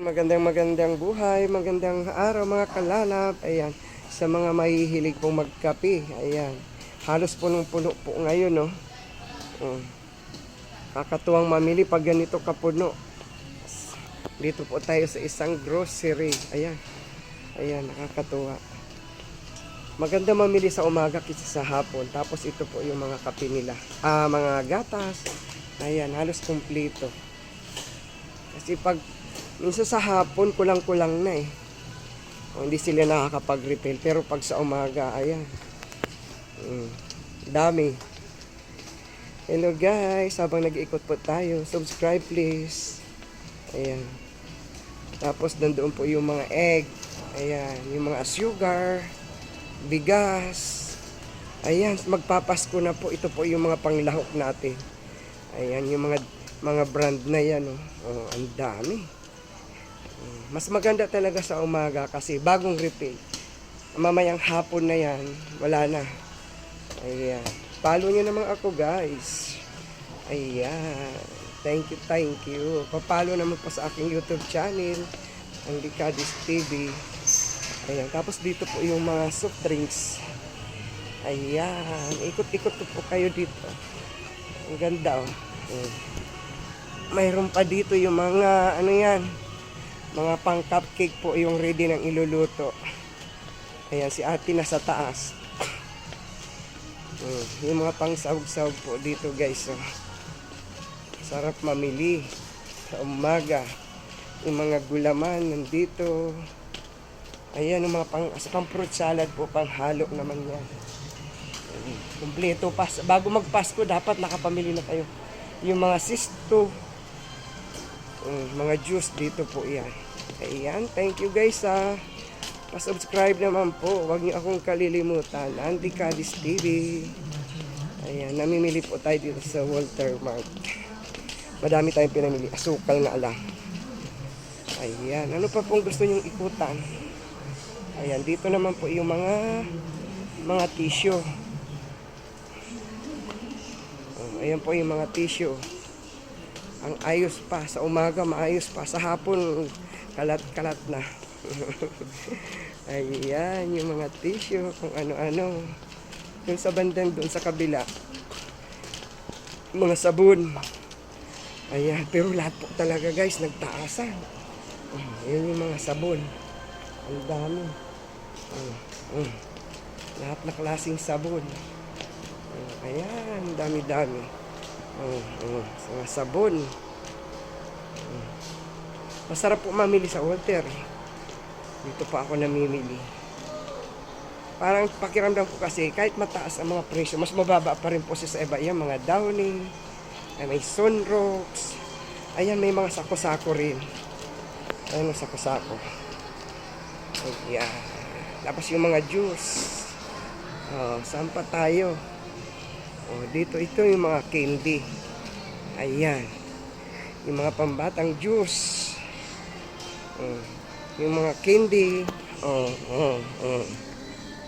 Magandang magandang buhay, magandang araw mga kalalap. Ayan, sa mga mahihilig pong magkape. Ayan, halos punong-puno po ngayon, no? Oh. Kakatuwang mamili pag ganito kapuno. Dito po tayo sa isang grocery. Ayan, ayan, nakakatuwa. Maganda mamili sa umaga kaysa sa hapon. Tapos ito po yung mga kape nila. Ah, mga gatas. Ayan, halos kumpleto. Kasi pag minsan sa hapon kulang-kulang na eh. O, hindi sila nakakapag-refill. Pero pag sa umaga, ayan. Mm, dami. Hello guys, habang nag-iikot po tayo, subscribe please. Ayan. Tapos nandoon po yung mga egg. Ayan, yung mga sugar, bigas. Ayan, magpapasko na po. Ito po yung mga panglahok natin. Ayan, yung mga mga brand na yan. Oh. Oh, ang dami. Mm, Mas maganda talaga sa umaga kasi bagong refill. Mamayang hapon na yan, wala na. Ayan. Follow nyo naman ako guys. Ayan. Thank you, thank you. Papalo naman po sa aking YouTube channel, ang Licadis TV. Ayan. Tapos dito po yung mga soft drinks. Ayan. Ikot-ikot po kayo dito. Ang ganda oh. Ayan. Mayroon pa dito yung mga ano yan. Mga pang cupcake po yung ready ng iluluto. Ayan si ate nasa taas. Mm, yung mga pang sahog-sahog po dito guys. Oh. Sarap mamili sa umaga. Yung mga gulaman nandito. Ayan, yung mga pang, pang fruit salad po, pang halo naman yan. Ayan, Kumpleto pa. Bago magpasko, dapat nakapamili na kayo. Yung mga sisto, mm, mga juice dito po yan. Ayan, thank you guys ha. Pa-subscribe naman po. Huwag niyo akong kalilimutan. Andy Calis TV. Ayan, namimili po tayo dito sa Walter Mart. Madami tayong pinamili. Asukal nga lang. Ayan, ano pa pong gusto niyong ikutan? Ayan, dito naman po yung mga mga tissue. Oh, ayan po yung mga tissue. Ang ayos pa. Sa umaga, maayos pa. Sa hapon, kalat-kalat na. Ayan, yung mga tissue, kung ano-ano. Yung sa bandang doon sa kabila. Mga sabon. Ayan, pero lahat po talaga guys, nagtaasan. Oh, yun yung mga sabon. Ang dami. Oh. Lahat na klaseng sabon. Ayan, dami-dami. Oh, oh, mga sabon. Oh. Masarap po mamili sa Walter. Dito pa ako namimili. Parang pakiramdam ko kasi kahit mataas ang mga presyo, mas mababa pa rin po siya sa iba. Yan, mga Downing, ay may Sunrocks. Ayan, may mga sako-sako rin. Ayan, ang sako-sako. Ayan. Tapos yung mga juice. Oh, saan pa tayo? Oh, dito, ito yung mga candy. Ayan. Yung mga pambatang juice. Oh, yung mga candy. Oh, oh, oh.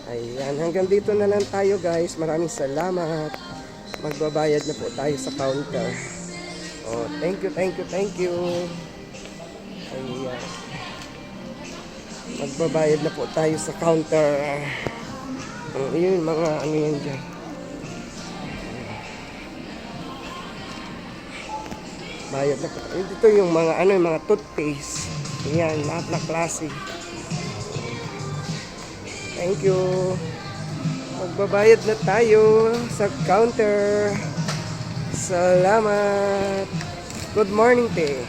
Ayan, hanggang dito na lang tayo guys. Maraming salamat. Magbabayad na po tayo sa counter. Oh, thank you, thank you, thank you. Ayan. Magbabayad na po tayo sa counter. Oh, yun, mga ano yan dyan. Bayad na. Dito yung mga ano, yung mga toothpaste. Ayan, lahat na klase. Thank you. Magbabayad na tayo sa counter. Salamat. Good morning, te.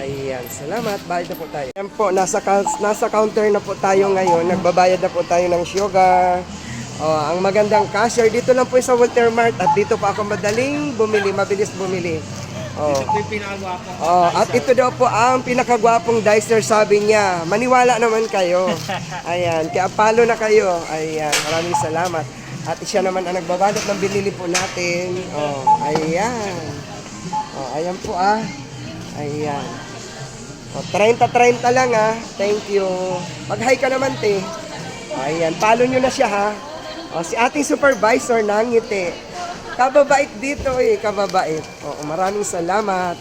Ayan, salamat. Bayad na po tayo. Ayan po, nasa, nasa counter na po tayo ngayon. Nagbabayad na po tayo ng sugar. Oh, ang magandang cashier dito lang po sa Walter Mart at dito po ako madaling bumili, mabilis bumili. Oh. Ito yung pinakagwapo. Oh, at ito daw po ang pinakagwapong dicer sabi niya. Maniwala naman kayo. Ayan, kaya palo na kayo. Ayan, maraming salamat. At siya naman ang nagbabalot ng binili po natin. Oh, ayan. Oh, ayan po ah. Ayan. Oh, 30-30 lang ah. Thank you. Mag-hi ka naman, te. Ayan, palo nyo na siya ha. O, si ating supervisor nangiti. Kababait dito eh, kababait. Oo, maraming salamat.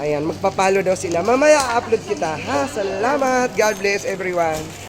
Ayan, magpapalo daw sila. Mamaya upload kita, ha? Salamat. God bless everyone.